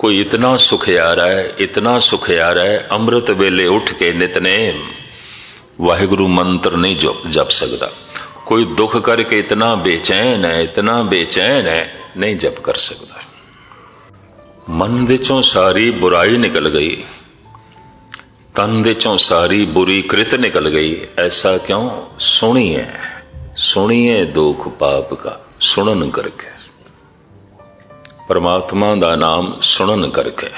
ਕੋਈ ਇਤਨਾ ਸੁਖਿਆਰਾ ਹੈ, ਇਤਨਾ ਸੁਖਿਆਰਾ ਹੈ, ਅੰਮ੍ਰਿਤ ਵੇਲੇ ਉੱਠ ਕੇ ਨਿਤਨੇਮ। ਵਾਹਿਗੁਰੂ ਮੰਤਰ ਨਹੀਂ ਜਪ ਸਕਦਾ। ਕੋਈ ਦੁੱਖ ਕਰਕੇ ਇਤਨਾ ਬੇਚੈਨ ਹੈ, ਇਤਨਾ ਬੇਚੈਨ ਹੈ, ਨਹੀਂ ਜਪ ਕਰ ਸਕਦਾ। ਮਨ ਦੇ ਚੋਂ ਸਾਰੀ ਬੁਰਾਈ ਨਿਕਲ ਗਈ। ਤਨ ਦੇ ਚੋਂ ਸਾਰੀ ਬੁਰੀ ਕ੍ਰਿਤ ਨਿਕਲ ਗਈ। ਐਸਾ ਕਿਉਂ? ਸੁਣੀਏ ਸੁਣੀਏ ਦੁੱਖ ਪਾਪ ਕਾ, ਸੁਣਨ ਕਰਕੇ। ਪਰਮਾਤਮਾ ਦਾ ਨਾਮ ਸੁਣਨ ਕਰਕੇ।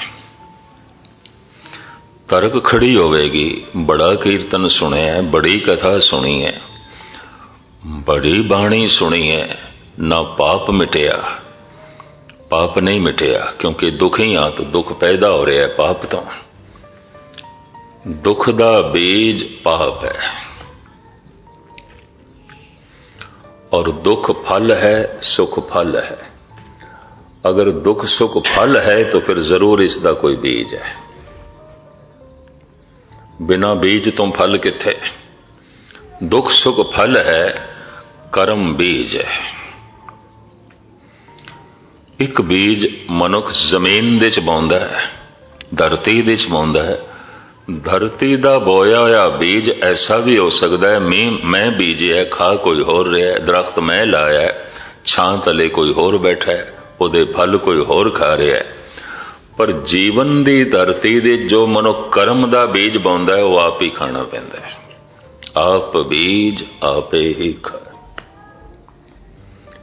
ਤਰਕ ਖੜੀ ਹੋਵੇਗੀ, ਬੜਾ ਕੀਰਤਨ ਸੁਣਿਆ ਬੜੀ ਕਥਾ ਸੁਣੀ ਹੈ। ਬੜੀ ਬਾਣੀ ਸੁਣੀ ਹੈ, ਨਾ ਪਾਪ ਮਿਟਿਆ। ਪਾਪ ਨਹੀਂ ਮਿਟਿਆ, ਕਿਉਂਕਿ ਦੁੱਖ ਹੀ ਆ ਤਾਂ ਦੁੱਖ ਪੈਦਾ ਹੋ ਰਿਹਾ ਹੈ ਪਾਪ ਤੋਂ। ਦੁੱਖ ਦਾ ਬੀਜ ਪਾਪ ਹੈ। ਔਰ ਦੁੱਖ ਫਲ ਹੈ, ਸੁਖ ਫਲ ਹੈ। ਅਗਰ ਦੁੱਖ ਸੁੱਖ ਫਲ ਹੈ ਤਾਂ ਫਿਰ ਜ਼ਰੂਰ ਇਸ ਦਾ ਕੋਈ ਬੀਜ ਹੈ। ਬਿਨਾ ਬੀਜ ਤੋਂ ਫਲ ਕਿੱਥੇ? ਦੁੱਖ ਸੁੱਖ ਫਲ ਹੈ, ਕਰਮ ਬੀਜ ਹੈ। ਇੱਕ ਬੀਜ ਮਨੁੱਖ ਜ਼ਮੀਨ ਦੇ ਚ ਬੋਂਦਾ ਹੈ, ਧਰਤੀ ਦੇ ਚ ਬੋਂਦਾ ਹੈ। ਧਰਤੀ ਦਾ ਬੋਇਆ ਹੋਇਆ ਬੀਜ ਐਸਾ ਵੀ ਹੋ ਸਕਦਾ ਹੈ ਮੈਂ ਮੈਂ ਬੀਜਿਆ, ਖਾ ਕੋਈ ਹੋਰ ਰਿਹਾ ਦਰਖਤ ਮੈਂ ਲਾਇਆ ਛਾਂ ਤਲੇ ਕੋਈ ਹੋਰ ਬੈਠਾ ਹੈ। ਉਹਦੇ ਫਲ ਕੋਈ ਹੋਰ ਖਾ ਰਿਹਾ ਹੈ। ਪਰ ਜੀਵਨ ਦੀ ਧਰਤੀ ਦੇ ਜੋ ਮਨੁੱਖ ਕਰਮ ਦਾ ਬੀਜ ਪਾਉਂਦਾ ਹੈ, ਉਹ ਆਪ ਹੀ ਖਾਣਾ ਪੈਂਦਾ ਹੈ। ਆਪ ਬੀਜ ਆਪੇ ਹੀ ਖਾ।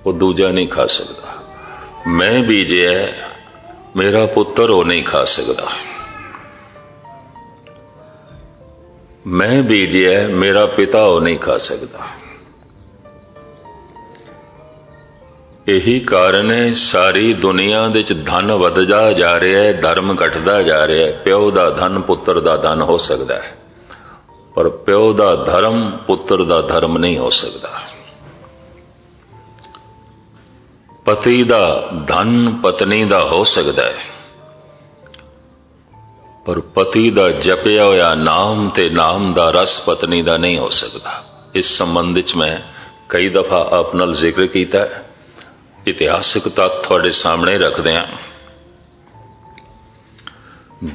ਉਹ ਦੂਜਾ ਨਹੀਂ ਖਾ ਸਕਦਾ। ਮੈਂ ਬੀਜਿਆ ਮੇਰਾ ਪੁੱਤਰ ਉਹ ਨਹੀਂ ਖਾ ਸਕਦਾ। ਮੈਂ ਬੀਜਿਆ ਮੇਰਾ ਪਿਤਾ ਉਹ ਨਹੀਂ ਖਾ ਸਕਦਾ। ਇਹੀ ਕਾਰਨ ਹੈ, ਸਾਰੀ ਦੁਨੀਆ ਦੇ ਵਿੱਚ ਧਨ ਵੱਧਦਾ ਜਾ ਰਿਹਾ ਹੈ, ਧਰਮ ਘਟਦਾ ਜਾ ਰਿਹਾ ਹੈ। ਪਿਓ ਦਾ ਧਨ, ਪੁੱਤਰ ਦਾ ਧਨ ਹੋ ਸਕਦਾ ਹੈ। ਪਰ ਪਿਓ ਦਾ ਧਰਮ, ਪੁੱਤਰ ਦਾ ਧਰਮ ਨਹੀਂ ਹੋ ਸਕਦਾ। ਪਤੀ ਦਾ ਧਨ, ਪਤਨੀ ਦਾ ਹੋ ਸਕਦਾ ਹੈ। ਪਰ ਪਤੀ ਦਾ ਜਪਿਆ ਹੋਇਆ ਨਾਮ ਤੇ ਨਾਮ ਦਾ ਰਸ ਪਤਨੀ ਦਾ ਨਹੀਂ ਹੋ ਸਕਦਾ। ਇਸ ਸੰਬੰਧ ਵਿੱਚ ਮੈਂ ਕਈ ਦਫਾ ਆਪ ਨਾਲ ਜ਼ਿਕਰ ਕੀਤਾ ਹੈ। ਇਤਿਹਾਸਕ ਤੱਥ ਤੁਹਾਡੇ ਸਾਹਮਣੇ ਰੱਖਦੇ ਹਾਂ।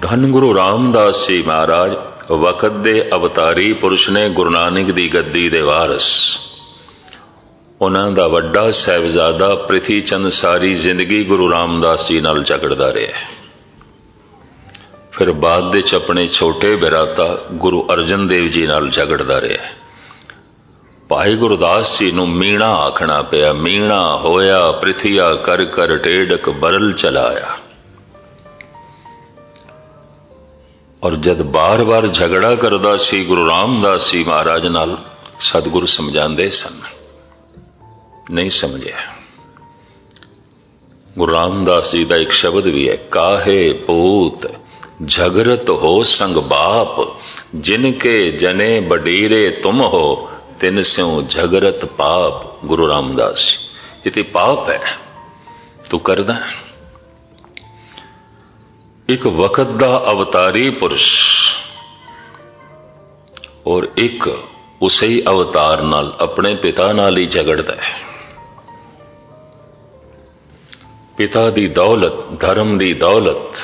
ਧੰਨ ਗੁਰੂ ਰਾਮਦਾਸ ਜੀ ਮਹਾਰਾਜ ਵਕਤ ਦੇ ਅਵਤਾਰੀ ਪੁਰਸ਼ ਨੇ ਗੁਰੂ ਨਾਨਕ ਦੀ ਗੱਦੀ ਦੇ ਵਾਰਸ। ਉਹਨਾਂ ਦਾ ਵੱਡਾ ਸਹਿਬਜ਼ਾਦਾ ਪ੍ਰਿਥੀ ਚੰਦ ਸਾਰੀ ਜ਼ਿੰਦਗੀ ਗੁਰੂ ਰਾਮਦਾਸ ਜੀ ਨਾਲ ਝਗੜਦਾ ਰਿਹਾ ਫਿਰ ਬਾਅਦ ਵਿੱਚ ਆਪਣੇ ਛੋਟੇ ਬਿਰਾਤਾ ਗੁਰੂ ਅਰਜਨ ਦੇਵ ਜੀ ਨਾਲ ਝਗੜਦਾ ਰਿਹਾ ਭਾਈ ਗੁਰਦਾਸ ਜੀ ਨੂੰ ਮੀਣਾ ਆਖਣਾ ਪਿਆ। ਮੀਣਾ ਹੋਇਆ, ਪ੍ਰਿਥਿਆ ਕਰ ਕਰ ਟੇੜਕ ਬਰਲ ਚਲਾਇਆ। ਔਰ ਜਦ ਬਾਰ-ਬਾਰ ਝਗੜਾ ਕਰਦਾ ਸੀ, ਗੁਰੂ ਰਾਮਦਾਸ ਜੀ ਮਹਾਰਾਜ ਨਾਲ ਸਤਿਗੁਰੂ ਸਮਝਾਉਂਦੇ ਸਨ। ਨਹੀਂ ਸਮਝਿਆ। ਗੁਰੂ ਰਾਮਦਾਸ ਜੀ ਦਾ ਇੱਕ ਸ਼ਬਦ ਵੀ ਹੈ, ਕਾਹੇ ਪੂਤ ਝਗਰਤ ਹੋ ਸੰਗ ਬਾਪ, ਜਿਨ ਕੇ ਜਨੇ ਬਡੀਰੇ ਤੁਮ ਹੋ ਤਿੰਨ ਸਿਉ ਝਗਰਤ ਪਾਪ ਗੁਰੂ ਰਾਮਦਾਸ ਜੀ। ਇਹ ਤੇ ਪਾਪ ਹੈ। ਤੂੰ ਕਰਦਾ ਇੱਕ ਵਕਤ ਦਾ ਅਵਤਾਰੀ ਪੁਰਸ਼ ਔਰ ਇੱਕ ਉਸੇ ਹੀ ਅਵਤਾਰ ਨਾਲ ਆਪਣੇ ਪਿਤਾ ਨਾਲ ਹੀ ਝਗੜਦਾ ਹੈ। ਪਿਤਾ ਦੀ ਦੌਲਤ, ਧਰਮ ਦੀ ਦੌਲਤ,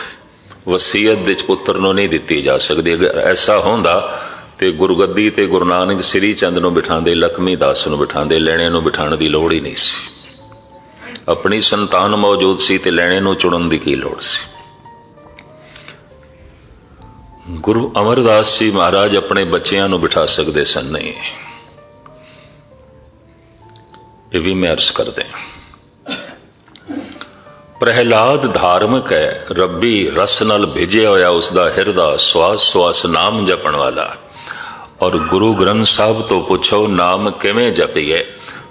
ਵਸੀਅਤ ਦੇ ਪੁੱਤਰ ਨੂੰ ਨਹੀਂ ਦਿੱਤੀ ਜਾ ਸਕਦੀ। ਅਗਰ ਐਸਾ ਹੁੰਦਾ ਤੇ ਗੁਰਗੱਦੀ ਤੇ ਗੁਰੂ ਨਾਨਕ ਸ੍ਰੀ ਚੰਦ ਨੂੰ ਬਿਠਾਉਂਦੇ, ਲਖਮੀ ਦਾਸ ਨੂੰ ਬਿਠਾਉਂਦੇ ਲੈਣੇ ਨੂੰ ਬਿਠਾਉਣ ਦੀ ਲੋੜ ਹੀ ਨਹੀਂ ਸੀ। ਆਪਣੀ ਸੰਤਾਨ ਮੌਜੂਦ ਸੀ ਤੇ ਲੈਣੇ ਨੂੰ ਚੁਣਨ ਦੀ ਕੀ ਲੋੜ ਸੀ? ਗੁਰੂ ਅਮਰਦਾਸ ਜੀ ਮਹਾਰਾਜ ਆਪਣੇ ਬੱਚਿਆਂ ਨੂੰ ਬਿਠਾ ਸਕਦੇ ਸਨ, ਨਹੀਂ। ਇਹ ਵੀ ਮੈਂ ਅਰਜ਼ ਕਰਦੇ ਪ੍ਰਹਿਲਾਦ ਧਾਰਮਿਕ ਹੈ, ਰੱਬੀ ਰਸ ਨਾਲ ਭਿਜਿਆ ਹੋਇਆ ਉਸ ਦਾ ਹਿਰਦਾ ਸਵਾਸ ਸਵਾਸ ਨਾਮ ਜਪਣ ਵਾਲਾ। ਔਰ ਗੁਰੂ ਗ੍ਰੰਥ ਸਾਹਿਬ ਤੋਂ ਪੁੱਛੋ ਨਾਮ ਕਿਵੇਂ ਜਪੀਏ?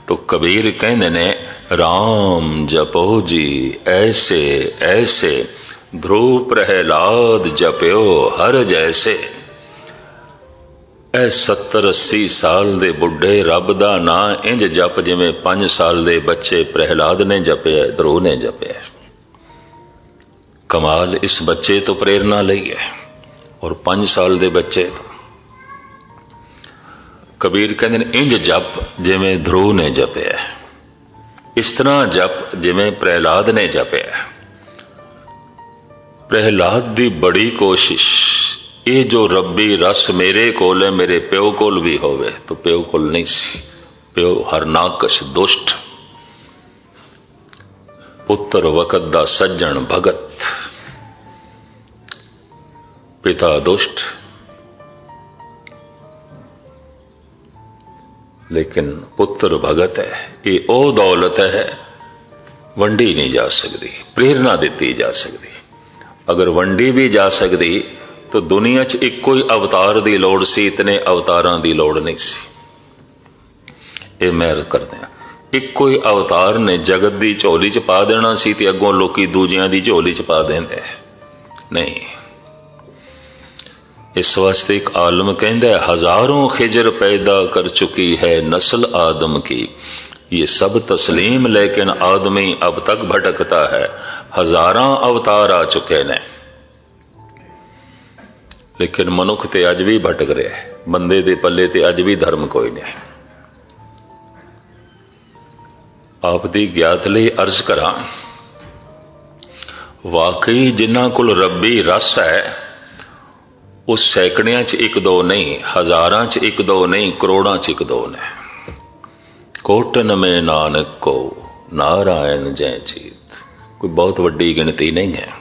ਤੋ ਕਬੀਰ ਕਹਿੰਦੇ ਨੇ RAM ਜਪੋ ਜੀ, ਐਸੇ ਐਸੇ ਧ੍ਰੁਵ ਪ੍ਰਹਿਲਾਦ ਜਪਿਓ ਹਰ ਜੈਸੇ। ਐ 70 80 ਸਾਲ ਦੇ ਬੁੱਢੇ ਰੱਬ ਦਾ ਨਾਂ ਇੰਜ ਜਪ ਜਿਵੇਂ 5 ਸਾਲ ਦੇ ਬੱਚੇ ਪ੍ਰਹਿਲਾਦ ਨੇ ਜਪਿਆ ਧ੍ਰੁਵ ਨੇ ਜਪਿਆ। ਕਮਾਲ ਇਸ ਬੱਚੇ ਤੋਂ ਪ੍ਰੇਰਣਾ ਲਈ ਹੈ ਔਰ 5 ਸਾਲ ਦੇ ਬੱਚੇ ਤੋਂ। ਕਬੀਰ ਕਹਿੰਦੇ ਨੇ, ਇੰਜ ਜਪ ਜਿਵੇਂ ਧ੍ਰੁਵ ਨੇ ਜਪਿਆ ਇਸ ਤਰ੍ਹਾਂ ਜਪ ਜਿਵੇਂ ਪ੍ਰਹਿਲਾਦ ਨੇ ਜਪਿਆ ਪ੍ਰਹਿਲਾਦ ਦੀ ਬੜੀ ਕੋਸ਼ਿਸ਼, ਇਹ ਜੋ ਰੱਬੀ ਰਸ ਮੇਰੇ ਕੋਲ ਹੈ, ਮੇਰੇ ਪਿਓ ਕੋਲ ਵੀ ਹੋਵੇ। ਤਾਂ ਪਿਓ ਕੋਲ ਨਹੀਂ ਸੀ, ਪਿਓ ਹਰਨਾਕਸ਼ ਦੁਸ਼ਟ। ਪੁੱਤਰ ਵਕਤ ਦਾ ਸੱਜਣ ਭਗਤ, ਪਿਤਾ ਦੁਸ਼ਟ। ਲੇਕਿਨ ਪੁੱਤਰ ਭਗਤ ਹੈ, ਇਹ ਉਹ ਦੌਲਤ ਹੈ, ਵੰਡੀ ਨਹੀਂ ਜਾ ਸਕਦੀ, ਪ੍ਰੇਰਣਾ ਦਿੱਤੀ ਜਾ ਸਕਦੀ। ਅਗਰ ਵੰਡੀ ਵੀ ਜਾ ਸਕਦੀ, ਤਾਂ ਦੁਨੀਆ 'ਚ ਇੱਕੋ ਹੀ ਅਵਤਾਰ ਦੀ ਲੋੜ ਸੀ, ਇਤਨੇ ਅਵਤਾਰਾਂ ਦੀ ਲੋੜ ਨਹੀਂ ਸੀ। ਇਹ ਮੈਂ ਕਰਦੇ ਹਾਂ, ਇੱਕੋ ਹੀ ਅਵਤਾਰ ਨੇ ਜਗਤ ਦੀ ਝੋਲੀ 'ਚ ਪਾ ਦੇਣਾ ਸੀ ਤੇ ਅੱਗੋਂ ਲੋਕੀ ਦੂਜਿਆਂ ਦੀ ਝੋਲੀ 'ਚ ਪਾ ਦਿੰਦੇ ਨਹੀਂ ਇਸ ਵਾਸਤੇ ਇੱਕ ਆਲਮ ਕਹਿੰਦਾ ਹੈ ਹਜ਼ਾਰਾਂ ਖਿਜਰ ਪੈਦਾ ਕਰ ਚੁਕੀ ਹੈ ਨਸਲ ਆਦਮ ਕੀ ये सब तस्लीम लेकिन आदमी अब तक भटकता है हजारा अवतार आ चुके ने लेकिन मनुख ते अज भी भटक रहे हैं बंदे दे पल्ले ते अज भी धर्म कोई नहीं ਆਪ ਦੀ ਗਿਆਤ ਲਈ ਅਰਜ਼ ਕਰਾਂ ਵਾਕਈ ਜਿਨ੍ਹਾਂ ਕੋਲ ਰੱਬੀ ਰਸ ਹੈ ਉਹ ਸੈਕੜਿਆਂ 'ਚ ਇੱਕ ਦੋ ਨਹੀਂ ਹਜ਼ਾਰਾਂ 'ਚ ਇੱਕ ਦੋ ਨਹੀਂ ਕਰੋੜਾਂ 'ਚ ਇੱਕ ਦੋ ਨੇ ਕੋਟਨ ਮੇ ਨਾਨਕ ਕੋ ਨਾਰਾਇਣ ਜੈ ਚੀਤ ਕੋਈ ਬਹੁਤ ਵੱਡੀ ਗਿਣਤੀ ਨਹੀਂ ਹੈ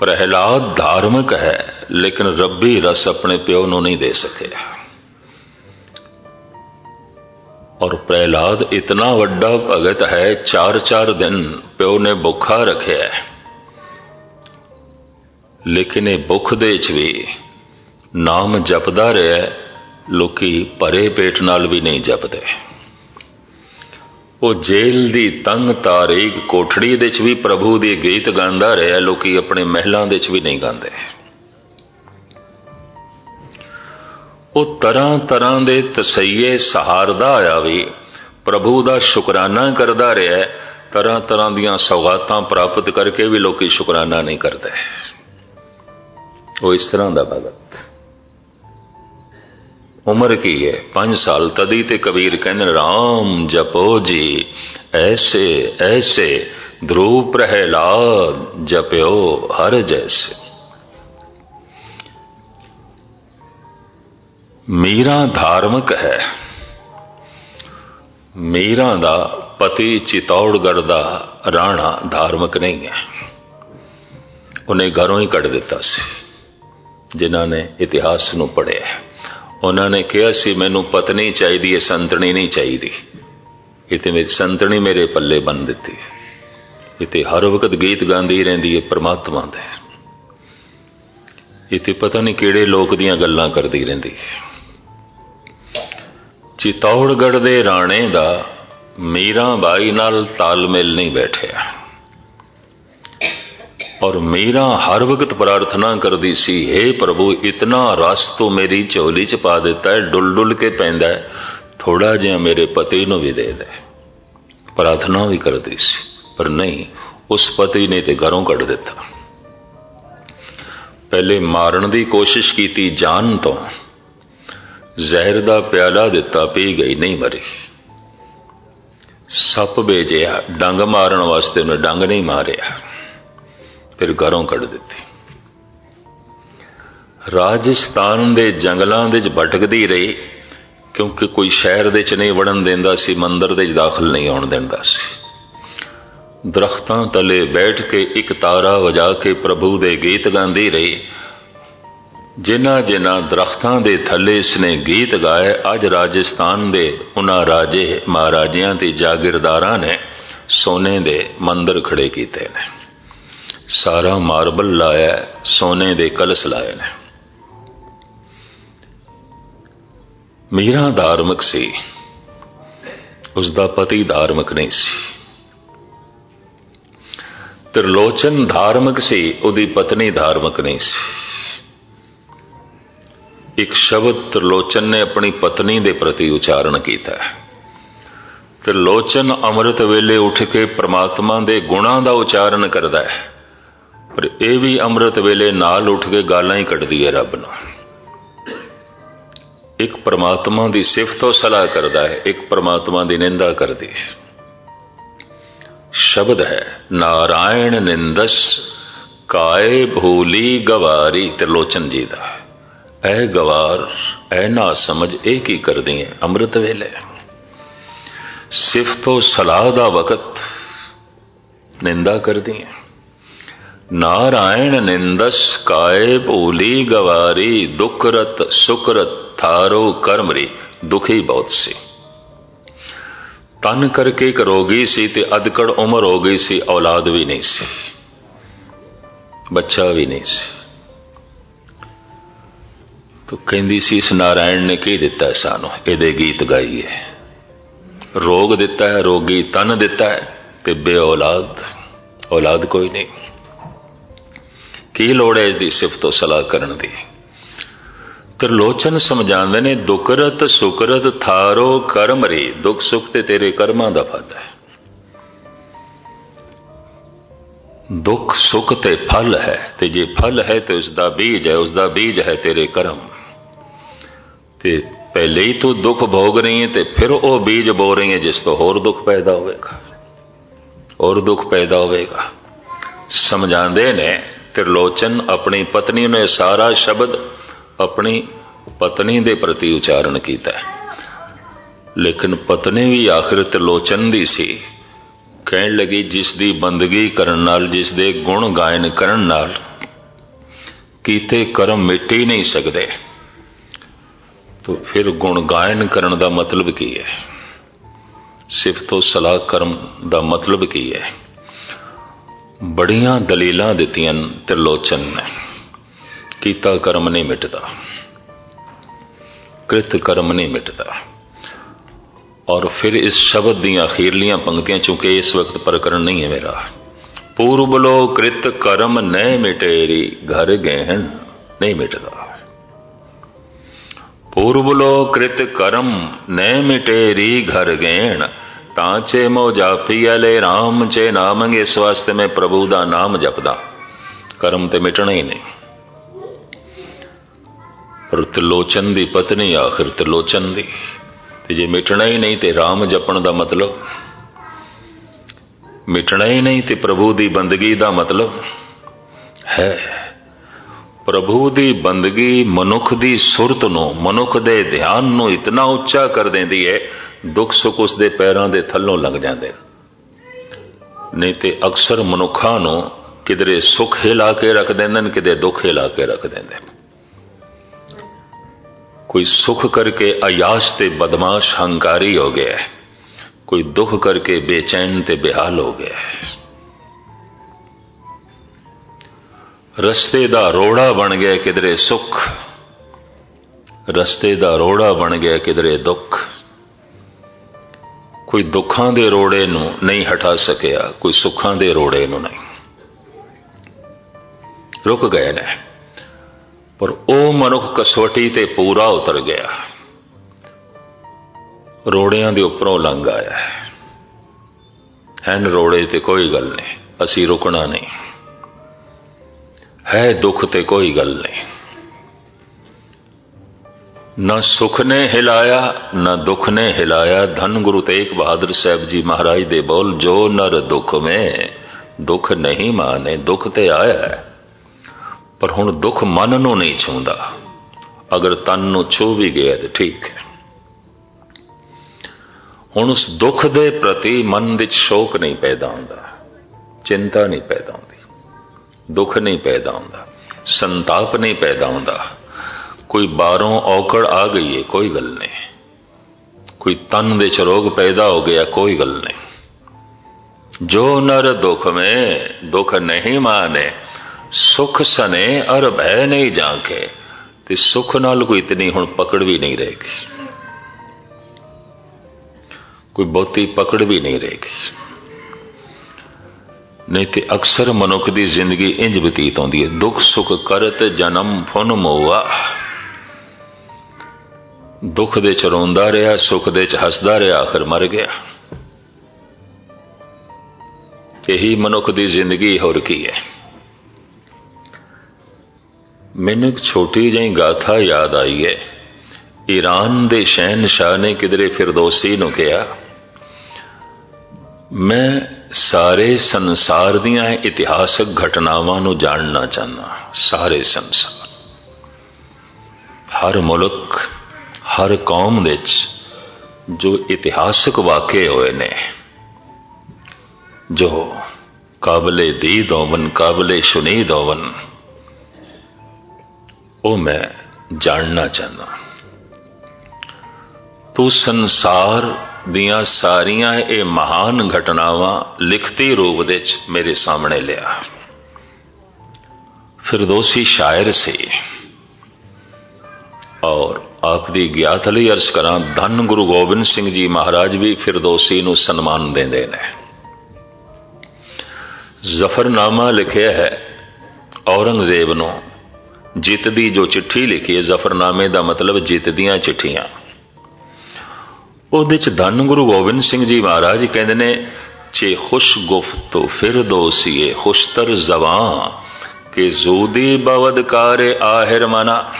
ਪ੍ਰਹਿਲਾਦ ਧਾਰਮਿਕ ਹੈ ਲੇਕਿਨ ਰੱਬੀ ਰਸ ਆਪਣੇ ਪਿਓ ਨੂੰ ਨਹੀਂ ਦੇ ਸਕਿਆ ਔਰ ਪ੍ਰਹਿਲਾਦ ਇਤਨਾ ਵੱਡਾ ਭਗਤ ਹੈ ਚਾਰ ਚਾਰ ਦਿਨ ਪਿਓ ਨੇ ਭੁੱਖਾ ਰੱਖਿਆ ਲੇਕਿਨ ਇਹ ਭੁੱਖ ਦੇ ਵਿੱਚ ਵੀ ਨਾਮ ਜਪਦਾ ਰਿਹਾ ਲੋਕੀ ਭਰੇ ਪੇਟ ਨਾਲ ਵੀ ਨਹੀਂ ਜਪਦੇ। ਉਹ ਜੇਲ ਦੀ ਤੰਗ ਤਾਰੀਖ ਕੋਠੜੀ ਦੇ ਵਿੱਚ ਵੀ ਪ੍ਰਭੂ ਦੇ ਗੀਤ ਗਾਉਂਦਾ ਰਿਹਾ ਲੋਕੀ ਆਪਣੇ ਮਹਿਲਾਂ ਦੇ ਵਿੱਚ ਵੀ ਨਹੀਂ ਗਾਉਂਦੇ। ਉਹ ਤਰ੍ਹਾਂ ਤਰ੍ਹਾਂ ਦੇ ਤਸਈਏ ਸਹਾਰਦਾ ਆਇਆ ਵੀ ਪ੍ਰਭੂ ਦਾ ਸ਼ੁਕਰਾਨਾ ਕਰਦਾ ਰਿਹਾ ਤਰ੍ਹਾਂ ਤਰ੍ਹਾਂ ਦੀਆਂ ਸੌਗਾਤਾਂ ਪ੍ਰਾਪਤ ਕਰਕੇ ਵੀ ਲੋਕੀ ਸ਼ੁਕਰਾਨਾ ਨਹੀਂ ਕਰਦੇ। ਉਹ ਇਸ ਤਰ੍ਹਾਂ ਦਾ ਭਗਤ। ਉਮਰ ਕੀ ਹੈ? 5 ਸਾਲ। ਤਦੀ ਤੇ ਕਬੀਰ ਕਹਿੰਦੇ ਰਾਮ ਜਪੋ ਜੀ, ਐਸੇ ਐਸੇ, ਧਰੂਪ ਪ੍ਰਹਿਲਾਦ ਜਪਿਓ ਹਰ ਜੈਸੇ। ਮੀਰਾ ਧਾਰਮਿਕ ਹੈ। ਮੀਰਾ ਦਾ ਪਤੀ ਚਿਤੌੜਗੜ ਦਾ ਰਾਣਾ ਧਾਰਮਿਕ ਨਹੀਂ ਹੈ। ਉਹਨੇ ਘਰੋਂ ਹੀ ਕੱਢ ਦਿੱਤਾ ਸੀ। ਜਿਨ੍ਹਾਂ ਨੇ ਇਤਿਹਾਸ ਨੂੰ ਪੜ੍ਹਿਆ ਉਹਨਾਂ ਨੇ ਕਿਹਾ ਸੀ, ਮੈਨੂੰ ਪਤਨੀ ਚਾਹੀਦੀ ਹੈ ਸੰਤਣੀ ਨਹੀਂ ਚਾਹੀਦੀ। ਇਹ ਤੇ ਮੇਰੀ ਸੰਤਣੀ ਮੇਰੇ ਪੱਲੇ ਬੰਨ ਦਿੱਤੀ। ਇਹ ਤੇ ਹਰ ਵਕਤ ਗੀਤ ਗਾਉਂਦੀ ਰਹਿੰਦੀ ਹੈ ਪ੍ਰਮਾਤਮਾ ਦੇ। ਇਹ ਤੇ ਪਤਾ ਨਹੀਂ ਕਿਹੜੇ ਲੋਕ ਦੀਆਂ ਗੱਲਾਂ ਕਰਦੀ ਰਹਿੰਦੀ ਚਿਤੌੜਗੜ ਦੇ ਰਾਣੇ ਦਾ ਮੀਰਾ ਬਾਈ ਨਾਲ ਤਾਲਮੇਲ ਨਹੀਂ ਬੈਠਿਆ। ਔਰ ਮੇਰਾ ਹਰ ਵਕਤ ਪ੍ਰਾਰਥਨਾ ਕਰਦੀ ਸੀ हे ਪ੍ਰਭੂ, ਇਤਨਾ ਰਸ ਤੂੰ ਮੇਰੀ ਝੋਲੀ 'ਚ ਪਾ ਦਿੱਤਾ ਹੈ, ਡੁੱਲ ਡੁੱਲ ਕੇ ਪੈਂਦਾ ਥੋੜਾ ਜਿਹਾ ਮੇਰੇ ਪਤੀ ਨੂੰ ਵੀ ਦੇ ਦੇ। ਪ੍ਰਾਰਥਨਾ ਵੀ ਕਰਦੀ ਸੀ, ਪਰ ਨਹੀਂ, ਉਸ ਪਤੀ ਨੇ ਤੇ ਘਰੋਂ ਕੱਢ ਦਿੱਤਾ। ਪਹਿਲੇ ਮਾਰਨ ਦੀ ਕੋਸ਼ਿਸ਼ ਕੀਤੀ ਜਾਨ ਤੋਂ। ਜ਼ਹਿਰ ਦਾ ਪਿਆਲਾ ਦਿੱਤਾ, ਪੀ ਗਈ, ਨਹੀਂ ਮਰੀ। ਸੱਪ ਭੇਜਿਆ ਡੰਗ ਮਾਰਨ ਵਾਸਤੇ ਉਹਨੇ ਡੰਗ ਨਹੀਂ ਮਾਰਿਆ। ਫਿਰ ਘਰੋਂ ਕੱਢ ਦਿੱਤੀ। ਰਾਜਸਥਾਨ ਦੇ ਜੰਗਲਾਂ ਦੇ ਵਿੱਚ ਭਟਕਦੀ ਰਹੀ, ਕਿਉਂਕਿ ਕੋਈ ਸ਼ਹਿਰ ਦੇ ਚ ਨਹੀਂ ਵੜਨ ਦਿੰਦਾ ਸੀ, ਮੰਦਰ ਦੇ ਚ ਦਾਖਲ ਨਹੀਂ ਹੋਣ ਦਿੰਦਾ ਸੀ। ਦਰਖਤਾਂ ਤਲੇ ਬੈਠ ਕੇ ਇੱਕ ਤਾਰਾ ਵਜਾ ਕੇ ਪ੍ਰਭੂ ਦੇ ਗੀਤ ਗਾਉਂਦੀ ਰਹੀ। ਜਿਨ੍ਹਾਂ ਜਿਨ੍ਹਾਂ ਦਰਖਤਾਂ ਦੇ ਥੱਲੇ ਇਸਨੇ ਗੀਤ ਗਾਏ, ਅੱਜ ਰਾਜਸਥਾਨ ਦੇ ਉਹਨਾਂ ਰਾਜੇ ਮਹਾਰਾਜਿਆਂ ਤੇ ਜਾਗੀਰਦਾਰਾਂ ਨੇ ਸੋਨੇ ਦੇ ਮੰਦਰ ਖੜੇ ਕੀਤੇ ਨੇ। ਸਾਰਾ ਮਾਰਬਲ ਲਾਇਆ ਸੋਨੇ ਦੇ ਕਲਸ ਲਾਏ ਨੇ। ਮੀਰਾ ਧਾਰਮਿਕ ਸੀ। ਉਸ ਦਾ ਪਤੀ ਧਾਰਮਿਕ ਨਹੀਂ ਸੀ। ਤ੍ਰਿਲੋਚਨ ਧਾਰਮਿਕ ਸੀ, ਉਹਦੀ ਪਤਨੀ ਧਾਰਮਿਕ ਨਹੀਂ ਸੀ। ਇੱਕ ਸ਼ਬਦ ਤ੍ਰਿਲੋਚਨ ਨੇ ਆਪਣੀ ਪਤਨੀ ਦੇ ਪ੍ਰਤੀ ਉਚਾਰਨ ਕੀਤਾ ਤ੍ਰਿਲੋਚਨ ਅੰਮ੍ਰਿਤ ਵੇਲੇ ਉੱਠ ਕੇ ਪ੍ਰਮਾਤਮਾ ਦੇ ਗੁਣਾਂ ਦਾ ਉਚਾਰਨ ਕਰਦਾ ਹੈ। ਪਰ ਇਹ ਵੀ ਅੰਮ੍ਰਿਤ ਵੇਲੇ ਨਾਲ ਉੱਠ ਕੇ ਗਾਲਾਂ ਹੀ ਕੱਢਦੀ ਹੈ ਰੱਬ ਨੂੰ ਇੱਕ ਪਰਮਾਤਮਾ ਦੀ ਸਿਫਤ ਤੋਂ ਸਲਾਹ ਕਰਦਾ ਹੈ, ਇੱਕ ਪਰਮਾਤਮਾ ਦੀ ਨਿੰਦਾ ਕਰਦੀ ਹੈ। ਸ਼ਬਦ ਹੈ, ਨਾਰਾਇਣ ਨਿੰਦਸ, ਕਾਏ ਭੂਲੀ ਗਵਾਰੀ ਤ੍ਰਿਲੋਚਨ ਜੀ ਦਾ। ਐ ਗਵਾਰ, ਐ ਨਾ ਸਮਝ, ਇਹ ਕੀ ਕਰਦੀ ਹੈ ਅੰਮ੍ਰਿਤ ਵੇਲੇ? ਸਿਫਤੋ ਸਲਾਹ ਦਾ ਵਕਤ ਨਿੰਦਾ ਕਰਦੀ ਹੈ। ਨਾਰਾਇਣ ਨਿੰਦਸ ਕਾਏ ਭੂਲੀ ਗਵਾਰੀ ਦੁਖਰਤ ਸੁਕਰਤ ਥਾਰੋ ਕਰਮਰੀ ਦੁਖੀ ਬਹੁਤ ਸੀ ਤਨ ਕਰਕੇ ਇੱਕ ਰੋਗੀ ਸੀ ਤੇ ਅਧਕੜ ਉਮਰ ਹੋ ਗਈ ਸੀ ਔਲਾਦ ਵੀ ਨਹੀਂ ਸੀ ਬੱਚਾ ਵੀ ਨਹੀਂ ਸੀ ਤੋ ਕਹਿੰਦੀ ਸੀ ਇਸ ਨਾਰਾਇਣ ਨੇ ਕੀ ਦਿੱਤਾ ਸਾਨੂੰ ਇਹਦੇ ਗੀਤ ਗਾਈਏ ਰੋਗ ਦਿੱਤਾ ਹੈ ਰੋਗੀ ਤਨ ਦਿੱਤਾ ਹੈ ਤੇ ਬੇ ਔਲਾਦ ਔਲਾਦ ਕੋਈ ਨਹੀਂ ਕੀ ਲੋੜ ਹੈ ਇਸ ਦੀ ਸਿਫਤ ਸਲਾਹ ਕਰਨ ਦੀ? ਤ੍ਰਿਲੋਚਨ ਸਮਝਾਉਂਦੇ ਨੇ, ਦੁਕਰਤ ਸੁਕਰਤ ਥਾਰੋ ਕਰਮ ਰੇ, ਦੁੱਖ ਸੁਖ ਤੇ ਤੇਰੇ ਕਰਮਾਂ ਦਾ ਫਲ ਹੈ। ਦੁੱਖ ਸੁਖ ਤੇ ਫਲ ਹੈ ਤੇ ਜੇ ਫਲ ਹੈ ਤੇ ਉਸ ਦਾ ਬੀਜ ਹੈ ਉਸ ਦਾ ਬੀਜ ਹੈ ਤੇਰੇ ਕਰਮ। ਤੇ ਪਹਿਲੇ ਹੀ ਤੂੰ ਦੁੱਖ ਭੋਗ ਰਹੀ ਹੈ ਤੇ ਫਿਰ ਉਹ ਬੀਜ ਬੋ ਰਹੀ ਹੈ ਜਿਸ ਤੋਂ ਹੋਰ ਦੁੱਖ ਪੈਦਾ ਹੋਵੇਗਾ। ਹੋਰ ਦੁੱਖ ਪੈਦਾ ਹੋਵੇਗਾ। ਸਮਝਾਉਂਦੇ ਨੇ ਤ੍ਰਿਲੋਚਨ ਆਪਣੀ ਪਤਨੀ ਨੇ ਸਾਰਾ ਸ਼ਬਦ ਆਪਣੀ ਪਤਨੀ ਦੇ ਪ੍ਰਤੀ ਉਚਾਰਨ ਕੀਤਾ ਲੇਕਿਨ ਪਤਨੀ ਵੀ ਆਖਿਰ ਤ੍ਰਿਲੋਚਨ ਦੀ ਸੀ। ਕਹਿਣ ਲੱਗੀ, ਜਿਸ ਦੀ ਬੰਦਗੀ ਕਰਨ ਨਾਲ, ਜਿਸ ਦੇ ਗੁਣ ਗਾਇਨ ਕਰਨ ਨਾਲ ਕੀਤੇ ਕਰਮ ਮਿਟ ਨਹੀਂ ਸਕਦੇ, ਤੋ ਫਿਰ ਗੁਣ ਗਾਇਨ ਕਰਨ ਦਾ ਮਤਲਬ ਕੀ ਹੈ? ਸਿਫਤੋ ਸਲਾਹ ਕਰਮ ਦਾ ਮਤਲਬ ਕੀ ਹੈ? ਬੜੀਆਂ ਦਲੀਲਾਂ ਦਿੱਤੀਆਂ ਤ੍ਰਿਲੋਚਨ ਨੇ। ਕੀਤਾ ਕਰਮ ਨਹੀਂ ਮਿਟਦਾ। ਕ੍ਰਿਤ ਕਰਮ ਨਹੀਂ ਮਿਟਦਾ। ਔਰ ਫਿਰ ਇਸ ਸ਼ਬਦ ਦੀਆਂ ਅਖੀਰਲੀਆਂ ਪੰਕਤੀਆਂ, ਚੁੱਕੇ ਇਸ ਵਕਤ ਪ੍ਰਕਰਨ ਨਹੀਂ ਹੈ ਮੇਰਾ, ਪੂਰਬ ਲੋ ਕ੍ਰਿਤ ਕਰਮ ਨੈ ਮਿਟੇਰੀ, ਘਰ ਗਹਿਣ ਨਹੀਂ ਮਿਟਦਾ। ਪੂਰਬ ਲੋ ਕ੍ਰਿਤ ਕਰਮ ਨੈ ਮਿਟੇਰੀ, ਘਰ ਗਹਿਣ ਤਾਂ ਚੇ ਮੋ ਜਾਪੀਐ ਲੈ RAM ਚੇ ਨਾਮੰਗ, ਇਸ ਵਾਸਤੇ ਮੈਂ ਪ੍ਰਭੂ ਦਾ ਨਾਮ ਜਪਦਾ। ਕਰਮ ਤੇ ਮਿਟਣਾ ਹੀ ਨਹੀਂ। ਪਰ ਦੀ ਪਤਨੀ ਆਖਿਰ ਤਿਲੋਚਨ ਦੀ। ਤੇ ਜੇ ਮਿਟਣਾ ਹੀ ਨਹੀਂ ਤੇ RAM ਜਪਣ ਦਾ ਮਤਲਬ? ਮਿਟਣਾ ਹੀ ਨਹੀਂ ਤੇ ਪ੍ਰਭੂ ਦੀ ਬੰਦਗੀ ਦਾ ਮਤਲਬ? ਹੈ। ਪ੍ਰਭੂ ਦੀ ਬੰਦਗੀ ਮਨੁੱਖ ਦੀ ਸੁਰਤ ਨੂੰ, ਮਨੁੱਖ ਦੇ ਧਿਆਨ ਨੂੰ ਇਤਨਾ ਉੱਚਾ ਕਰ ਦਿੰਦੀ ਹੈ ਦੁੱਖ ਸੁੱਖ ਉਸ ਦੇ ਪੈਰਾਂ ਦੇ ਥੱਲੋਂ ਲੰਘ ਜਾਂਦੇ। ਨਹੀਂ ਤੇ ਅਕਸਰ ਮਨੁੱਖਾਂ ਨੂੰ ਕਿਧਰੇ ਸੁੱਖ ਹਿਲਾ ਕੇ ਰੱਖ ਦਿੰਦੇ ਨੇ ਕਿਤੇ ਦੁੱਖ ਹਿਲਾ ਕੇ ਰੱਖ ਦਿੰਦੇ ਨੇ। ਕੋਈ ਸੁਖ ਕਰਕੇ ਅਯਾਸ਼ ਤੇ ਬਦਮਾਸ਼ ਹੰਕਾਰੀ ਹੋ ਗਿਆ ਹੈ, ਕੋਈ ਦੁੱਖ ਕਰਕੇ ਬੇਚੈਨ ਤੇ ਬੇਹਾਲ ਹੋ ਗਿਆ ਹੈ। ਰਸਤੇ ਦਾ ਰੋੜਾ ਬਣ ਗਿਆ ਕਿਧਰੇ ਸੁਖ, ਰਸਤੇ ਦਾ ਰੋੜਾ ਬਣ ਗਿਆ ਕਿਧਰੇ ਦੁੱਖ। ਕੋਈ ਦੁੱਖਾਂ ਦੇ ਰੋੜੇ ਨੂੰ ਨਹੀਂ ਹਟਾ ਸਕਿਆ, ਕੋਈ ਸੁੱਖਾਂ ਦੇ ਰੋੜੇ ਨੂੰ ਨਹੀਂ। ਰੁਕ ਗਏ ਨੇ, ਪਰ ਉਹ ਮਨੁੱਖ ਕਸਵਟੀ ਤੇ ਪੂਰਾ ਉਤਰ ਗਿਆ। ਰੋੜਿਆਂ ਦੇ ਉੱਪਰੋਂ ਲੰਘ ਆਇਆ ਹੈ। ਹਨ ਰੋੜੇ ਤੇ ਕੋਈ ਗੱਲ ਨਹੀਂ, ਅਸੀਂ ਰੁਕਣਾ ਨਹੀਂ। ਹੈ ਦੁੱਖ ਤੇ ਕੋਈ ਗੱਲ ਨਹੀਂ। ਨਾ ਸੁਖ ਨੇ ਹਿਲਾਇਆ, ਨਾ ਦੁੱਖ ਨੇ ਹਿਲਾਇਆ। ਧੰਨ ਗੁਰੂ ਤੇਗ ਬਹਾਦਰ ਸਾਹਿਬ ਜੀ ਮਹਾਰਾਜ ਦੇ ਬੋਲ, ਜੋ ਨਰ ਦੁੱਖ ਮੈਂ, ਦੁੱਖ ਨਹੀਂ ਮਾਨੇ, ਦੁੱਖ ਤੇ ਆਇਆ ਪਰ ਹੁਣ ਦੁੱਖ ਮਨ ਨੂੰ ਨਹੀਂ ਛੂੰਦਾ। ਅਗਰ ਤਨ ਨੂੰ ਛੂ ਵੀ ਗਿਆ ਤੇ ਠੀਕ ਹੈ। ਹੁਣ ਉਸ ਦੁੱਖ ਦੇ ਪ੍ਰਤੀ ਮਨ ਵਿੱਚ ਸ਼ੋਕ ਨਹੀਂ ਪੈਦਾ ਹੁੰਦਾ। ਚਿੰਤਾ ਨਹੀਂ ਪੈਦਾ ਹੁੰਦੀ। ਦੁੱਖ ਨਹੀਂ ਪੈਦਾ ਹੁੰਦਾ। ਸੰਤਾਪ ਨਹੀਂ ਪੈਦਾ ਹੁੰਦਾ। ਕੋਈ ਬਾਹਰੋਂ ਔਕੜ ਆ ਗਈ ਹੈ ਕੋਈ ਗੱਲ ਨਹੀਂ। ਕੋਈ ਤਨ ਦੇ ਚ ਰੋਗ ਪੈਦਾ ਹੋ ਗਿਆ, ਕੋਈ ਗੱਲ ਨਹੀਂ। ਜੋ ਨਰ ਦੁਖ ਮੈਂ, ਦੁਖ ਨਹੀਂ ਮਾਨੇ, ਸੁਖ ਸਨੇ ਅਰ ਭੈ ਨਹੀਂ ਜਾਂਕੇ ਤੇ ਸੁਖ ਨਾਲ ਕੋਈ ਇਤਨੀ ਹੁਣ ਪਕੜ ਵੀ ਨਹੀਂ ਰਹੇਗੀ। ਕੋਈ ਬਹੁਤੀ ਪਕੜ ਵੀ ਨਹੀਂ ਰਹੇਗੀ। ਨਹੀਂ ਤੇ ਅਕਸਰ ਮਨੁੱਖ ਦੀ ਜ਼ਿੰਦਗੀ ਇੰਜ ਬਤੀਤ ਹੁੰਦੀ ਹੈ ਦੁੱਖ ਸੁਖ ਕਰਤ ਜਨਮ ਫੁਨ ਮੋਆ। ਦੁੱਖ ਦੇ ਚ ਰੋਂਦਾ ਰਿਹਾ, ਸੁੱਖ ਦੇ ਚ ਹੱਸਦਾ ਰਿਹਾ, ਆਖਰ ਮਰ ਗਿਆ। ਇਹੀ ਮਨੁੱਖ ਦੀ ਜ਼ਿੰਦਗੀ ਹੋਰ ਕੀ ਹੈ? ਮੈਨੂੰ ਇੱਕ ਛੋਟੀ ਜਿਹੀ ਗਾਥਾ ਯਾਦ ਆਈ ਹੈ। ਈਰਾਨ ਦੇ ਸ਼ਹਿਨशाह ਨੇ ਕਿਧਰੇ ਫਿਰਦੌਸੀ ਨੂੰ ਕਿਹਾ, ਮੈਂ ਸਾਰੇ ਸੰਸਾਰ ਦੀਆਂ ਇਤਿਹਾਸਕ ਘਟਨਾਵਾਂ ਨੂੰ ਜਾਣਨਾ ਚਾਹੁੰਦਾ ਸਾਰੇ ਸੰਸਾਰ। ਹਰ ਮੁਲਕ ਹਰ ਕੌਮ ਵਿੱਚ ਜੋ ਇਤਿਹਾਸਕ ਵਾਕਿਏ ਹੋਏ ਨੇ, ਜੋ ਕਾਬਲੇ ਦੀਦ ਹੋਵਨ ਕਾਬਲੇ ਸ਼ੁਨੀਦ ਹੋਵਨ ਉਹ ਮੈਂ ਜਾਣਨਾ ਚਾਹੁੰਦਾ। ਤੂੰ ਸੰਸਾਰ ਦੀਆਂ ਸਾਰੀਆਂ ਇਹ ਮਹਾਨ ਘਟਨਾਵਾਂ ਲਿਖਤੀ ਰੂਪ ਵਿੱਚ ਮੇਰੇ ਸਾਹਮਣੇ ਲਿਆ। ਫਿਰਦੌਸੀ ਸ਼ਾਇਰ ਸੀ ਔਰ ਆਪ ਦੀ ਗਿਆਤ ਲਈ ਅਰਜ਼ ਕਰਾਂ, ਧੰਨ ਗੁਰੂ ਗੋਬਿੰਦ ਸਿੰਘ ਜੀ ਮਹਾਰਾਜ ਵੀ ਫਿਰਦੌਸੀ ਨੂੰ ਸਨਮਾਨ ਦਿੰਦੇ ਨੇ। ਜ਼ਫਰਨਾਮਾ ਲਿਖਿਆ ਹੈ, ਔਰੰਗਜ਼ੇਬ ਨੂੰ। ਜਿੱਤ ਦੀ ਜੋ ਚਿੱਠੀ ਲਿਖੀ ਹੈ, ਜ਼ਫਰਨਾਮੇ ਦਾ ਮਤਲਬ ਜਿੱਤ ਦੀਆਂ ਚਿੱਠੀਆਂ। ਉਹਦੇ ਚ ਧੰਨ ਗੁਰੂ ਗੋਬਿੰਦ ਸਿੰਘ ਜੀ ਮਹਾਰਾਜ ਕਹਿੰਦੇ ਨੇ ਚੇ ਖੁਸ਼ ਗੁਫਤ ਫਿਰਦੌਸੀਏ ਖੁਸ਼ਤਰ ਜ਼ਬਾਂ ਕਿ ਜ਼ੂਦੀ ਬਵਦ ਕਾਰ ਆਹਿਰ ਮਨਾ।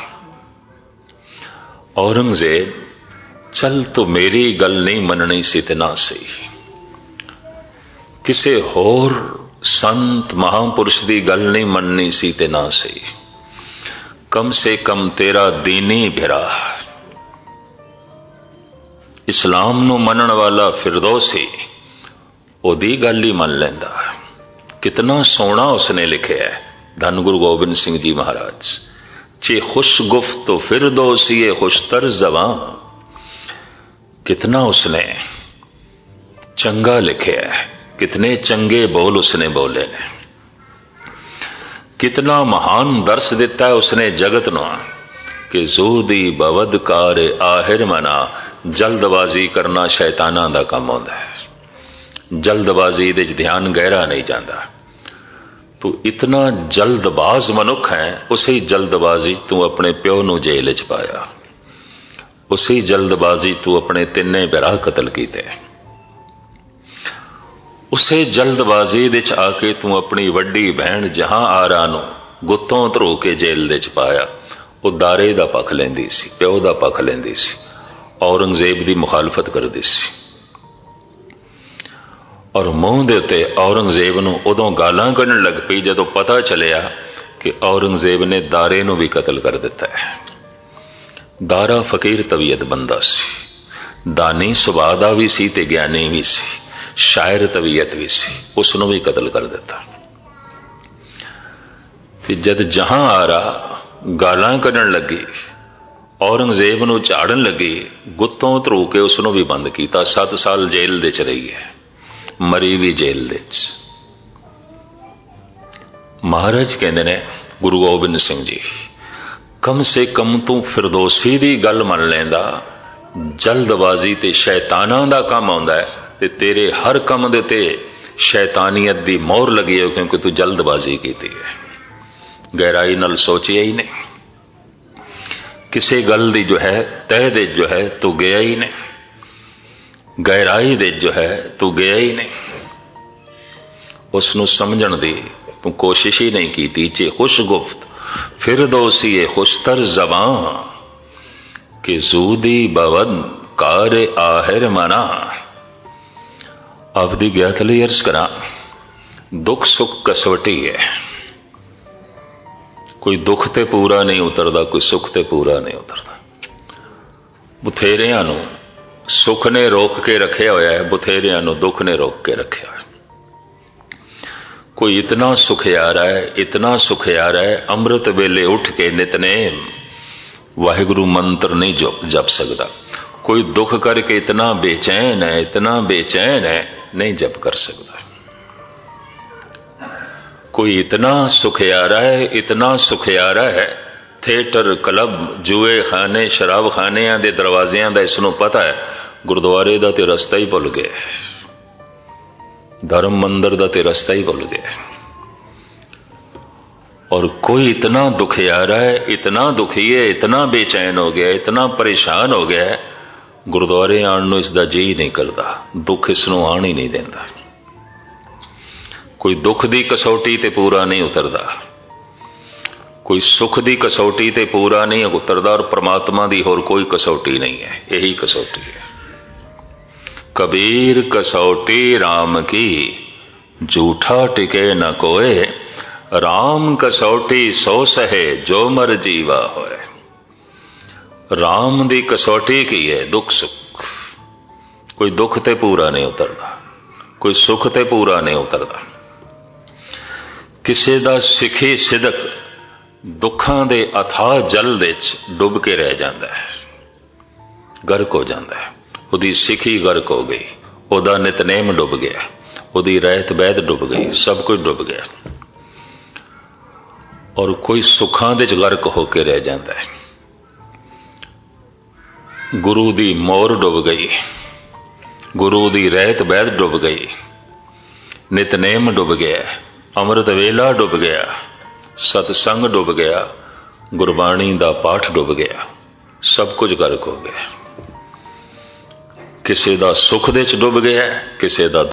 ਔਰੰਗਜ਼ੇਬ, ਚੱਲ ਤੂੰ ਮੇਰੀ ਗੱਲ ਨਹੀਂ ਮੰਨਣੀ ਸੀ ਤੇ ਨਾ ਸਹੀ। ਕਿਸੇ ਹੋਰ ਸੰਤ ਮਹਾਪੁਰਸ਼ ਦੀ ਗੱਲ ਨਹੀਂ ਮੰਨਣੀ ਸੀ ਤੇ ਨਾ ਸਹੀ। ਕਮ ਸੇ ਕਮ ਤੇਰਾ ਦੀਨੀ ਭਰਾ। ਇਸਲਾਮ ਨੂੰ ਮੰਨਣ ਵਾਲਾ ਫਿਰਦੌਸੀ, ਉਹਦੀ ਗੱਲ ਹੀ ਮੰਨ ਲੈਂਦਾ। ਕਿਤਨਾ ਸੋਹਣਾ ਉਸਨੇ ਲਿਖਿਆ ਹੈ, ਧੰਨ ਗੁਰੂ ਗੋਬਿੰਦ ਸਿੰਘ ਜੀ ਮਹਾਰਾਜ। ਚੇ ਖੁਸ਼ ਗੁਫਤ ਫਿਰਦੌਸੀਏ ਖੁਸ਼ਤਰ ਜ਼ਬਾਂ ਕਿਤਨਾ ਉਸਨੇ ਚੰਗਾ ਲਿਖਿਆ ਹੈ, ਕਿਤਨੇ ਚੰਗੇ ਬੋਲ ਉਸਨੇ ਬੋਲੇ ਨੇ। ਕਿਤਨਾ ਮਹਾਨ ਦਰਸ ਦਿੱਤਾ ਉਸਨੇ ਜਗਤ ਨੂੰ ਕਿ ਜ਼ੂਦੀ ਬਵਦਕਾਰ ਆਹਿਰ ਮਨਾ, ਜਲਦਬਾਜ਼ੀ ਕਰਨਾ ਸ਼ੈਤਾਨਾਂ ਦਾ ਕੰਮ ਹੁੰਦਾ ਹੈ। ਜਲਦਬਾਜ਼ੀ ਦੇ ਚ ਧਿਆਨ ਗਹਿਰਾ ਨਹੀਂ ਜਾਂਦਾ। ਤੂੰ ਇਤਨਾ ਜਲਦਬਾਜ਼ ਮਨੁੱਖ ਹੈ, ਉਸੇ ਜਲਦਬਾਜ਼ੀ ਤੂੰ ਆਪਣੇ ਪਿਓ ਨੂੰ ਜੇਲ੍ਹ 'ਚ ਪਾਇਆ। ਉਸੇ ਜਲਦਬਾਜ਼ੀ ਤੂੰ ਆਪਣੇ ਤਿੰਨੇ ਭਰਾ ਕਤਲ ਕੀਤੇ। ਉਸੇ ਜਲਦਬਾਜ਼ੀ ਦੇ ਚ ਆ ਕੇ ਤੂੰ ਆਪਣੀ ਵੱਡੀ ਭੈਣ ਜਹਾਂ ਆਰਾ ਨੂੰ ਗੁੱਤੋਂ ਧਰੋ ਕੇ ਜੇਲ੍ਹ ਦੇ ਚ ਪਾਇਆ। ਉਹ ਦਾਰੇ ਦਾ ਪੱਖ ਲੈਂਦੀ ਸੀ, ਪਿਓ ਦਾ ਪੱਖ ਲੈਂਦੀ ਸੀ, ਔਰੰਗਜ਼ੇਬ ਦੀ ਮੁਖਾਲਫਤ ਕਰਦੀ ਸੀ। ਔਰ ਮੂੰਹ ਦੇ ਉੱਤੇ ਔਰੰਗਜ਼ੇਬ ਨੂੰ ਉਦੋਂ ਗਾਲਾਂ ਕੱਢਣ ਲੱਗ ਪਈ ਜਦੋਂ ਪਤਾ ਚੱਲਿਆ ਕਿ ਔਰੰਗਜ਼ੇਬ ਨੇ ਦਾਰੇ ਨੂੰ ਵੀ ਕਤਲ ਕਰ ਦਿੱਤਾ ਹੈ। ਦਾਰਾ ਫਕੀਰ ਤਬੀਅਤ ਬੰਦਾ ਸੀ। ਦਾਨੀ ਸੁਭਾਅ ਦਾ ਵੀ ਸੀ ਤੇ ਗਿਆਨੀ ਵੀ ਸੀ। ਸ਼ਾਇਰ ਤਬੀਅਤ ਵੀ ਸੀ। ਉਸ ਨੂੰ ਵੀ ਕਤਲ ਕਰ ਦਿੱਤਾ। ਤੇ ਜਦ ਜਹਾਂ ਆਰਾ ਗਾਲਾਂ ਕੱਢਣ ਲੱਗੀ, ਔਰੰਗਜ਼ੇਬ ਨੂੰ ਝਾੜਨ ਲੱਗੀ, ਗੁੱਤੋਂ ਧਰੂ ਕੇ ਉਸ ਨੂੰ ਵੀ ਬੰਦ ਕੀਤਾ। 7 ਸਾਲ ਜੇਲ੍ਹ ਦੇ ਚ ਰਹੀ ਹੈ। ਮਰੀ ਵੀ ਜੇਲ੍ਹ ਵਿੱਚ। ਮਹਾਰਾਜ ਕਹਿੰਦੇ ਨੇ, ਗੁਰੂ ਗੋਬਿੰਦ ਸਿੰਘ ਜੀ, ਕਮ ਸੇ ਕਮ ਤੂੰ ਫਿਰਦੌਸੀ ਦੀ ਗੱਲ ਮੰਨ ਲੈਂਦਾ, ਜਲਦਬਾਜ਼ੀ ਤੇ ਸ਼ੈਤਾਨਾਂ ਦਾ ਕੰਮ ਆਉਂਦਾ ਹੈ ਤੇ ਤੇਰੇ ਹਰ ਕੰਮ ਦੇ ਉੱਤੇ ਸ਼ੈਤਾਨੀਅਤ ਦੀ ਮੋਹਰ ਲੱਗੀ ਹੈ, ਕਿਉਂਕਿ ਤੂੰ ਜਲਦਬਾਜ਼ੀ ਕੀਤੀ ਹੈ। ਗਹਿਰਾਈ ਨਾਲ ਸੋਚਿਆ ਹੀ ਨਹੀਂ। ਕਿਸੇ ਗੱਲ ਦੀ ਜੋ ਹੈ, ਤਹਿ ਦੇ ਜੋ ਹੈ, ਤੂੰ ਗਿਆ ਹੀ ਨਹੀਂ। ਗਹਿਰਾਈ ਦੇ ਜੋ ਹੈ, ਤੂੰ ਗਿਆ ਹੀ ਨਹੀਂ। ਉਸ ਨੂੰ ਸਮਝਣ ਦੀ ਤੂੰ ਕੋਸ਼ਿਸ਼ ਹੀ ਨਹੀਂ ਕੀਤੀ ਚੇ ਖੁਸ਼ ਗੁਫਤ ਫਿਰ ਦੋਸੀਏ ਖੁਸ਼ਤਰ ਜ਼ਬਾਂ ਕਿ ਜ਼ੂਦੀ ਬਵਦ ਕਾਰ ਆਹਿਰ ਮਨਾ। ਆਪਦੀ ਗਿਆਤ ਲਈ ਅਰਜ਼ ਕਰਾਂ, ਦੁੱਖ ਸੁੱਖ ਕਸਵਟੀ ਹੈ। ਕੋਈ ਦੁੱਖ ਤੇ ਪੂਰਾ ਨਹੀਂ ਉਤਰਦਾ, ਕੋਈ ਸੁੱਖ ਤੇ ਪੂਰਾ ਨਹੀਂ ਉਤਰਦਾ। ਬਥੇਰਿਆਂ ਨੂੰ ਸੁੱਖ ਨੇ ਰੋਕ ਕੇ ਰੱਖਿਆ ਹੋਇਆ ਹੈ, ਬਥੇਰਿਆਂ ਨੂੰ ਦੁੱਖ ਨੇ ਰੋਕ ਕੇ ਰੱਖਿਆ ਹੈ। ਕੋਈ ਇਤਨਾ ਸੁਖਿਆਰਾ ਹੈ, ਇਤਨਾ ਸੁਖਿਆਰਾ ਹੈ, ਅੰਮ੍ਰਿਤ ਵੇਲੇ ਉੱਠ ਕੇ ਨਿਤਨੇਮ ਵਾਹਿਗੁਰੂ ਮੰਤਰ ਨਹੀਂ ਜਪ ਸਕਦਾ। ਕੋਈ ਦੁੱਖ ਕਰਕੇ ਇਤਨਾ ਬੇਚੈਨ ਹੈ, ਇਤਨਾ ਬੇਚੈਨ ਹੈ, ਨਹੀਂ ਜਪ ਕਰ ਸਕਦਾ। ਕੋਈ ਇਤਨਾ ਸੁਖਿਆਰਾ ਹੈ, ਇਤਨਾ ਸੁਖਿਆਰਾ ਹੈ, ਥੀਏਟਰ, ਕਲੱਬ, ਜੂਏ ਖਾਨੇ, ਸ਼ਰਾਬ ਖਾਨਿਆਂ ਦੇ ਦਰਵਾਜ਼ਿਆਂ ਦਾ ਇਸ ਨੂੰ ਪਤਾ ਹੈ। ਗੁਰਦੁਆਰੇ ਦਾ ਤੇ ਰਸਤਾ ਹੀ ਭੁੱਲ ਗਿਆ ਧਰਮ ਮੰਦਰ ਦਾ ਤੇ ਰਸਤਾ ਹੀ ਭੁੱਲ ਗਿਆ और कोई इतना दुखियारा है इतना दुखी है इतना बेचैन हो गया इतना परेशान हो गया है ਗੁਰਦੁਆਰੇ ਆਉਣ ਨੂੰ ਇਸ ਦਾ ਜੀ ਨਹੀਂ ਕਰਦਾ ਦੁੱਖ ਇਸ ਨੂੰ ਆਣ ਹੀ ਨਹੀਂ ਦਿੰਦਾ ਕੋਈ ਦੁੱਖ ਦੀ ਕਸੌਟੀ ਤੇ ਪੂਰਾ ਨਹੀਂ ਉਤਰਦਾ ਕੋਈ ਸੁੱਖ ਦੀ ਕਸੌਟੀ ਤੇ ਪੂਰਾ ਨਹੀਂ ਉਤਰਦਾ ਔਰ ਪ੍ਰਮਾਤਮਾ ਦੀ ਹੋਰ ਕੋਈ ਕਸੌਟੀ ਨਹੀਂ ਹੈ ਇਹੀ ਕਸੌਟੀ ਹੈ ਕਬੀਰ ਕਸੌਟੀ RAM ਕੀ ਝੂਠਾ ਟਿਕੇ ਨ ਕੋਏ RAM ਕਸੌਟੀ ਸੋ ਸਹੇ ਜੋ ਮਰ ਜੀਵਾ ਹੋਏ RAM ਦੀ ਕਸੌਟੀ ਕੀ ਹੈ ਦੁੱਖ ਸੁੱਖ ਕੋਈ ਦੁੱਖ ਤੇ ਪੂਰਾ ਨਹੀਂ ਉਤਰਦਾ ਕੋਈ ਸੁੱਖ ਤੇ ਪੂਰਾ ਨਹੀਂ ਉਤਰਦਾ ਕਿਸੇ ਦਾ ਸਿੱਖੀ ਸਿਦਕ ਦੁੱਖਾਂ ਦੇ ਅਥਾਹ ਜਲ ਵਿੱਚ ਡੁੱਬ ਕੇ ਰਹਿ ਜਾਂਦਾ ਹੈ ਗਰਕ ਹੋ ਜਾਂਦਾ ਹੈ ਉਹਦੀ ਸਿੱਖੀ ਗਰਕ ਹੋ ਗਈ। ਉਹਦਾ ਨਿਤਨੇਮ ਡੁੱਬ ਗਿਆ। ਉਹਦੀ ਰਹਿਤ ਬਹਿਤ ਡੁੱਬ ਗਈ। ਸਭ ਕੁਝ ਡੁੱਬ ਗਿਆ। ਔਰ ਕੋਈ ਸੁੱਖਾਂ ਦੇ ਚ ਗਰਕ ਹੋ ਕੇ ਰਹਿ ਜਾਂਦਾ ਹੈ। ਗੁਰੂ ਦੀ ਮੋਰ ਡੁੱਬ ਗਈ। ਗੁਰੂ ਦੀ ਰਹਿਤ ਬਹਿਤ ਡੁੱਬ ਗਈ। ਨਿਤਨੇਮ ਡੁੱਬ ਗਿਆ। ਅੰਮ੍ਰਿਤ ਵੇਲਾ ਡੁੱਬ ਗਿਆ। ਸਤਸੰਗ ਡੁੱਬ ਗਿਆ। ਗੁਰਬਾਣੀ ਦਾ ਪਾਠ ਡੁੱਬ ਗਿਆ। ਸਭ ਕੁਝ ਗਰਕ ਹੋ ਗਿਆ। ਕਿਸੇ ਦਾ ਸੁੱਖ ਦੇ ਚ ਡੁੱਬ ਗਿਆ ਕਿਸੇ ਦਾ